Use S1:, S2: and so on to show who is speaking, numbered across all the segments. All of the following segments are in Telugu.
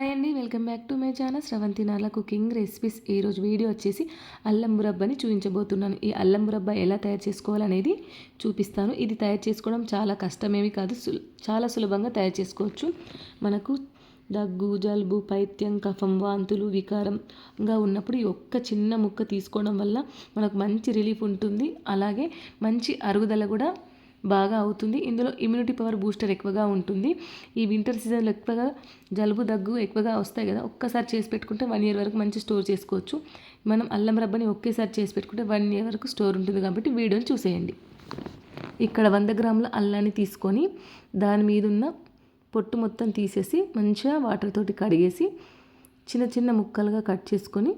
S1: హాయ్ అండి welcome back to my channel Sravanthi Nala cooking recipes. ఈరోజు వీడియో వచ్చేసి అల్లం మురబ్బని చూపించబోతున్నాను. ఈ అల్లం మురబ్బ ఎలా తయారు చేసుకోవాలనేది చూపిస్తాను. ఇది తయారు చేసుకోవడం చాలా కష్టమేమి కాదు చాలా సులభంగా తయారు చేసుకోవచ్చు. మనకు దగ్గు జలుబు పైత్యం కఫం వాంతులు వికారంగా ఉన్నప్పుడు ఈ ఒక్క చిన్న ముక్క తీసుకోవడం వల్ల మనకు మంచి రిలీఫ్ ఉంటుంది. అలాగే మంచి అరుగుదల కూడా బాగా అవుతుంది. ఇందులో ఇమ్యూనిటీ పవర్ బూస్టర్ ఎక్కువగా ఉంటుంది. ఈ వింటర్ సీజన్లో ఎక్కువగా జలుబు దగ్గు ఎక్కువగా వస్తాయి కదా ఒక్కసారి చేసి పెట్టుకుంటే వన్ ఇయర్ వరకు మంచి స్టోర్ చేసుకోవచ్చు. మనం అల్లం రబ్బని ఒకేసారి చేసి పెట్టుకుంటే వన్ ఇయర్ వరకు స్టోర్ ఉంటుంది కాబట్టి వీడియోని చూసేయండి. ఇక్కడ వంద గ్రాముల అల్లాన్ని తీసుకొని దాని మీద ఉన్న పొట్టు మొత్తం తీసేసి మంచిగా వాటర్ తోటి కడిగేసి చిన్న చిన్న ముక్కలుగా కట్ చేసుకొని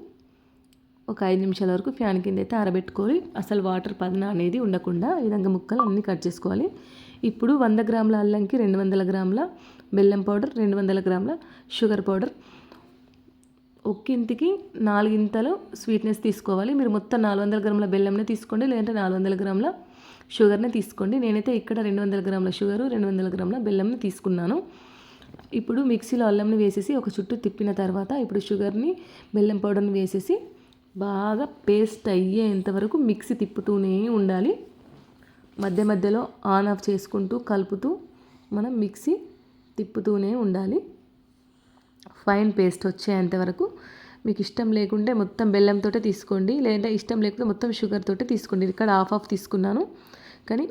S1: ఒక ఐదు నిమిషాల వరకు ఫ్యాన్ కింద అయితే ఆరబెట్టుకోవాలి అసలు వాటర్ పదన అనేది ఉండకుండా ఈ విధంగా ముక్కలు అన్నీ కట్ చేసుకోవాలి. ఇప్పుడు వంద గ్రాముల అల్లంకి రెండు వందల గ్రాముల బెల్లం పౌడర్ రెండు వందల గ్రాముల షుగర్ పౌడర్. ఒక్కింటికి నాలుగింతలు స్వీట్నెస్ తీసుకోవాలి. మీరు మొత్తం నాలుగు వందల గ్రాముల బెల్లంనే తీసుకోండి లేదంటే నాలుగు వందల గ్రాముల షుగర్ని తీసుకోండి. నేనైతే ఇక్కడ రెండు వందల గ్రాముల షుగరు రెండు వందల గ్రాముల బెల్లంని తీసుకున్నాను. ఇప్పుడు మిక్సీలో అల్లంని వేసేసి ఒక చుట్టూ తిప్పిన తర్వాత ఇప్పుడు షుగర్ని బెల్లం పౌడర్ని వేసేసి బాగా పేస్ట్ అయ్యేంత వరకు మిక్సీ తిప్పుతూనే ఉండాలి. మధ్య మధ్యలో ఆన్ ఆఫ్ చేసుకుంటూ కలుపుతూ మనం మిక్సీ తిప్పుతూనే ఉండాలి. ఫైన్ పేస్ట్ వచ్చేంత వరకు. మీకు ఇష్టం లేకుంటే మొత్తం బెల్లంతో తీసుకోండి. లేదంటే ఇష్టం లేకపోతే మొత్తం షుగర్తో తీసుకోండి. ఇక్కడ హాఫ్ ఆఫ్ తీసుకున్నాను. కానీ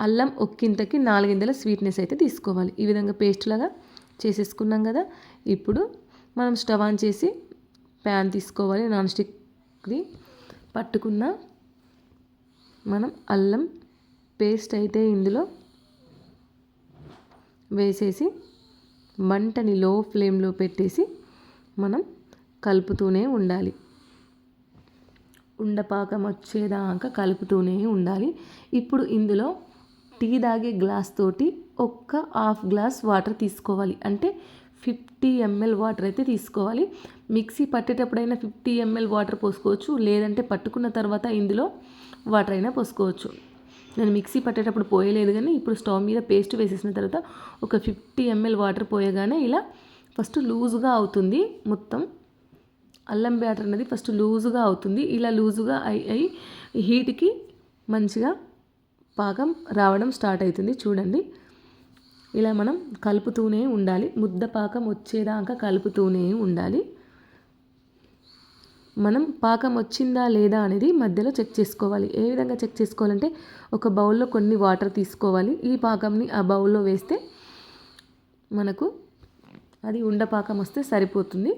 S1: అల్లం ఒక్కింతకి నాలుగింతల స్వీట్నెస్ అయితే తీసుకోవాలి. ఈ విధంగా పేస్ట్ లాగా చేసేసుకున్నాం కదా. ఇప్పుడు మనం స్టవ్ ఆన్ చేసి ప్యాన్ తీసుకోవాలి నాన్ స్టిక్ది పట్టుకున్న మనం అల్లం పేస్ట్ అయితే ఇందులో వేసేసి మంటని లో ఫ్లేమ్లో పెట్టేసి మనం కలుపుతూనే ఉండాలి. ఉండపాకం వచ్చేదాకా కలుపుతూనే ఉండాలి. ఇప్పుడు ఇందులో టీ తాగే గ్లాస్ తోటి ఒక్క హాఫ్ గ్లాస్ వాటర్ తీసుకోవాలి. అంటే ఫిఫ్టీ ఎంఎల్ వాటర్ అయితే తీసుకోవాలి. మిక్సీ పట్టేటప్పుడైనా ఫిఫ్టీ ఎంఎల్ వాటర్ పోసుకోవచ్చు. లేదంటే పట్టుకున్న తర్వాత ఇందులో వాటర్ అయినా పోసుకోవచ్చు. నేను మిక్సీ పట్టేటప్పుడు పోయలేదు కానీ ఇప్పుడు స్టవ్ మీద పేస్ట్ వేసేసిన తర్వాత ఒక ఫిఫ్టీ ఎంఎల్ వాటర్ పోయగానే ఇలా ఫస్ట్ లూజుగా అవుతుంది మొత్తం. అల్లం బ్యాటర్ అనేది ఫస్ట్ లూజుగా అవుతుంది. ఇలా లూజుగా అయి అయి హీట్కి మంచిగా పాకం రావడం స్టార్ట్ అవుతుంది. చూడండి. ఇలా మనం కలుపుతూనే ఉండాలి. ముద్ద పాకం వచ్చేదాకా కలుపుతూనే ఉండాలి. మనం పాకం వచ్చిందా లేదా అనేది మధ్యలో చెక్ చేసుకోవాలి. ఏ విధంగా చెక్ చేసుకోవాలంటే ఒక బౌల్లో కొన్ని వాటర్ తీసుకోవాలి. ఈ పాకంని ఆ బౌల్లో వేస్తే మనకు అది ఉండపాకం వస్తే సరిపోతుంది.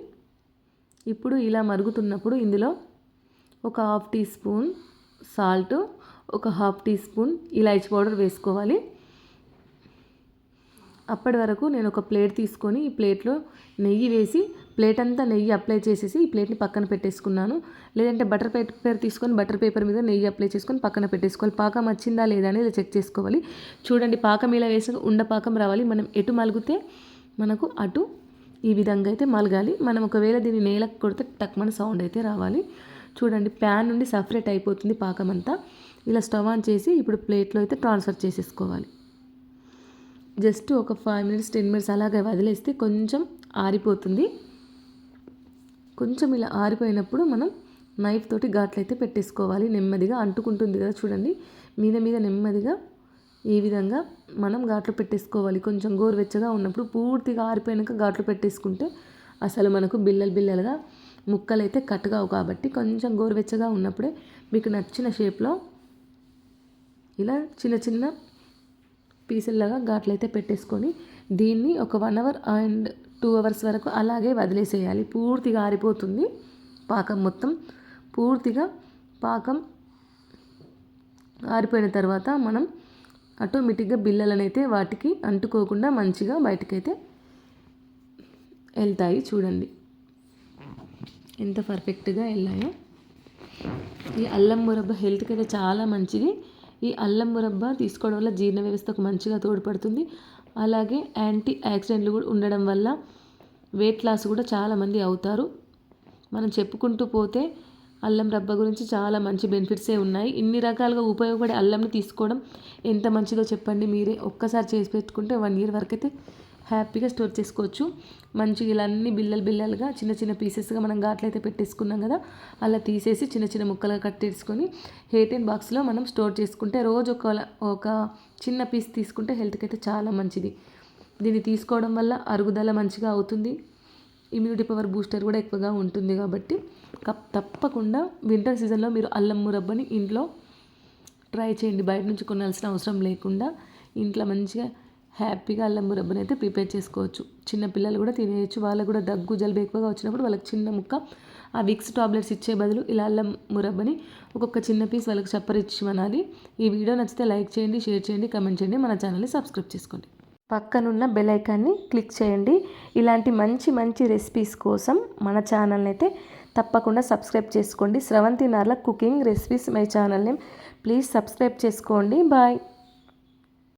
S1: ఇప్పుడు ఇలా మరుగుతున్నప్పుడు ఇందులో ఒక హాఫ్ టీ స్పూన్ సాల్ట్ ఒక హాఫ్ టీ స్పూన్ ఇలాచి పౌడర్ వేసుకోవాలి. అప్పటి వరకు నేను ఒక ప్లేట్ తీసుకొని ఈ ప్లేట్లో నెయ్యి వేసి ప్లేట్ అంతా నెయ్యి అప్లై చేసేసి ఈ ప్లేట్ని పక్కన పెట్టేసుకున్నాను. లేదంటే బటర్ పేపర్ తీసుకొని బటర్ పేపర్ మీద నెయ్యి అప్లై చేసుకొని పక్కన పెట్టేసుకోవాలి. పాకం వచ్చిందా లేదా అనేది చెక్ చేసుకోవాలి. చూడండి పాకం ఇలా వేసిన ఉండ పాకం రావాలి. మనం ఎటు మలిగితే మనకు అటు ఈ విధంగా అయితే మలగాలి. మనం ఒకవేళ దీన్ని నేలకు కొడితే టక్మన సౌండ్ అయితే రావాలి. చూడండి ప్యాన్ నుండి సపరేట్ అయిపోతుంది పాకం అంతా. ఇలా స్టవ్ ఆన్ చేసి ఇప్పుడు ప్లేట్లో అయితే ట్రాన్స్ఫర్ చేసేసుకోవాలి. జస్ట్ ఒక ఫైవ్ మినిట్స్ టెన్ మినిట్స్ అలాగే వదిలేస్తే కొంచెం ఆరిపోతుంది. కొంచెం ఇలా ఆరిపోయినప్పుడు మనం నైఫ్ తోటి ఘాట్లు అయితే పెట్టేసుకోవాలి. నెమ్మదిగా అంటుకుంటుంది కదా చూడండి. మీద మీద నెమ్మదిగా ఈ విధంగా మనం ఘాట్లు పెట్టేసుకోవాలి. కొంచెం గోరువెచ్చగా ఉన్నప్పుడు పూర్తిగా ఆరిపోయినాక ఘాట్లు పెట్టేసుకుంటే అసలు మనకు బిల్లలు బిల్లలుగా ముక్కలు అయితే కట్ కావు కాబట్టి కొంచెం గోరువెచ్చగా ఉన్నప్పుడే మీకు నచ్చిన షేప్లో ఇలా చిన్న చిన్న పీసుల్లాగా గాట్లయితే పెట్టేసుకొని దీన్ని ఒక one hour and two hours వరకు అలాగే వదిలేసేయాలి. పూర్తిగా ఆరిపోతుంది పాకం మొత్తం. పూర్తిగా పాకం ఆరిపోయిన తర్వాత మనం ఆటోమేటిక్గా బిల్లలను అయితే వాటికి అంటుకోకుండా మంచిగా బయటకైతే వెళ్తాయి చూడండి. ఎంత పర్ఫెక్ట్గా వెళ్ళాయో. ఈ అల్లం మురబ్బ హెల్త్కి అయితే చాలా మంచిది. ఈ అల్లం మురబ్బ తీసుకోవడం వల్ల జీర్ణ వ్యవస్థకు మంచిగా తోడ్పడుతుంది. అలాగే యాంటీ యాక్సిడెంట్లు కూడా ఉండడం వల్ల వెయిట్ లాస్ కూడా చాలామంది అవుతారు. మనం చెప్పుకుంటూ పోతే అల్లం రబ్బ గురించి చాలా మంచి బెనిఫిట్సే ఉన్నాయి. ఇన్ని రకాలుగా ఉపయోగపడే అల్లంని తీసుకోవడం ఎంత మంచిదో చెప్పండి మీరే. ఒక్కసారి చేసి పెట్టుకుంటే వన్ ఇయర్ వరకు అయితే హ్యాపీగా స్టోర్ చేసుకోవచ్చు. మంచిగా ఇలా అన్ని బిల్లలు బిల్లలుగా చిన్న చిన్న పీసెస్గా మనం ఘాట్లయితే పెట్టేసుకున్నాం కదా అలా తీసేసి చిన్న చిన్న ముక్కలుగా కట్టేసుకొని హెయిటెన్ బాక్స్లో మనం స్టోర్ చేసుకుంటే రోజు ఒక ఒక చిన్న పీస్ తీసుకుంటే హెల్త్కి అయితే చాలా మంచిది. దీన్ని తీసుకోవడం వల్ల అరుగుదల మంచిగా అవుతుంది. ఇమ్యూనిటీ పవర్ బూస్టర్ కూడా ఎక్కువగా ఉంటుంది కాబట్టి తప్పకుండా వింటర్ సీజన్లో మీరు అల్లం మురబ్బని ఇంట్లో ట్రై చేయండి. బయట నుంచి కొనాల్సిన అవసరం లేకుండా ఇంట్లో మంచిగా హ్యాపీగా అల్లం మురబ్బని అయితే ప్రిపేర్ చేసుకోవచ్చు. చిన్న పిల్లలు కూడా తినేయచ్చు. వాళ్ళకు కూడా దగ్గు జలుబు ఎక్కువగా వచ్చినప్పుడు వాళ్ళకి చిన్న ముక్క ఆ విక్స్ టాబ్లెట్స్ ఇచ్చే బదులు ఇలా అల్లం మురబ్బని ఒక్కొక్క చిన్న పీస్ వాళ్ళకి చప్పరిచ్చిమనాలి. ఈ వీడియో నచ్చితే లైక్ చేయండి షేర్ చేయండి కమెంట్ చేయండి మన ఛానల్ని సబ్స్క్రైబ్ చేసుకోండి. పక్కనున్న బెల్ ఐకాన్ని క్లిక్ చేయండి. ఇలాంటి మంచి మంచి రెసిపీస్ కోసం మన ఛానల్ని అయితే తప్పకుండా సబ్స్క్రైబ్ చేసుకోండి. Sravanthi Narla cooking recipes my channel name please subscribe చేసుకోండి. బాయ్.